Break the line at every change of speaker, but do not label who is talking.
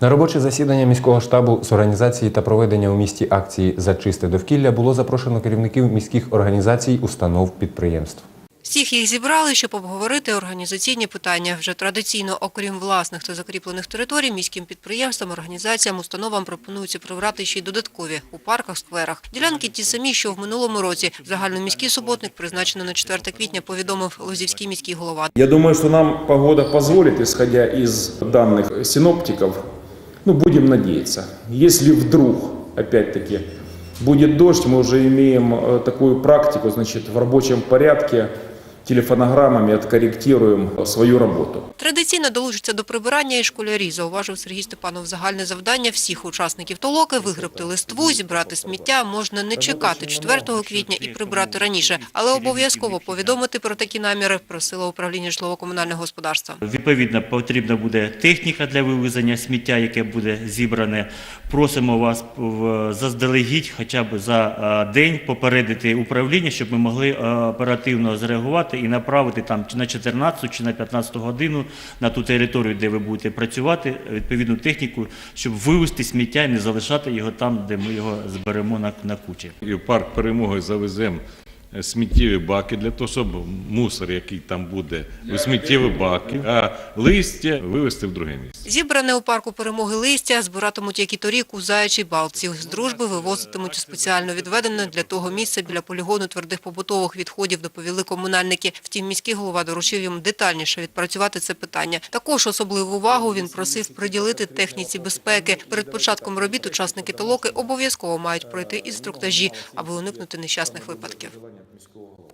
На робоче засідання міського штабу з організації та проведення у місті акції за чисте довкілля було запрошено керівників міських організацій, установ, підприємств.
Всіх їх зібрали, щоб обговорити організаційні питання. Вже традиційно, окрім власних та закріплених територій, міським підприємствам, організаціям, установам пропонується прибрати ще й додаткові у парках, скверах. Ділянки ті самі, що в минулому році. Загальноміський суботник призначено на 4 квітня, повідомив Лозівський міський голова.
Я думаю, что нам погода позволит, исходя из данных синоптиков, ну, будем надеяться. Если вдруг, опять-таки, будет дождь, мы уже имеем э, такую практику, значит, в рабочем порядке телефонограммами откорректируем свою работу.
Традиційно долучаться до прибирання і школярі, зауважив Сергій Степанов. Загальне завдання всіх учасників толоки – вигребти листву, зібрати сміття. Можна не чекати 4 квітня і прибрати раніше, але обов'язково повідомити про такі наміри просило управління житлово-комунального господарства.
Відповідно, потрібна буде техніка для вивезення сміття, яке буде зібране. Просимо вас в- заздалегідь, хоча б за е, день попередити управління, щоб ми могли е, оперативно зреагувати і направити там чи на 14 чи на 15 годину на ту територію, де ви будете працювати, відповідну техніку, щоб вивезти сміття і не залишати його там, де ми його зберемо на, на кучі.
І в парк перемоги завеземо сміттєві баки для того, щоб мусор, який там буде, у сміттєві баки, а листя вивезти в друге місце.
Зібране у парку перемоги листя збиратимуть, як і торік, у Заячій Балці. З дружби вивозитимуть спеціально відведене для того місце біля полігону твердих побутових відходів, доповіли комунальники. Втім, міський голова доручив їм детальніше відпрацювати це питання. Також особливу увагу він просив приділити техніці безпеки. Перед початком робіт учасники толоки обов'язково мають пройти інструктажі, аби уникнути нещасних випадків. at school.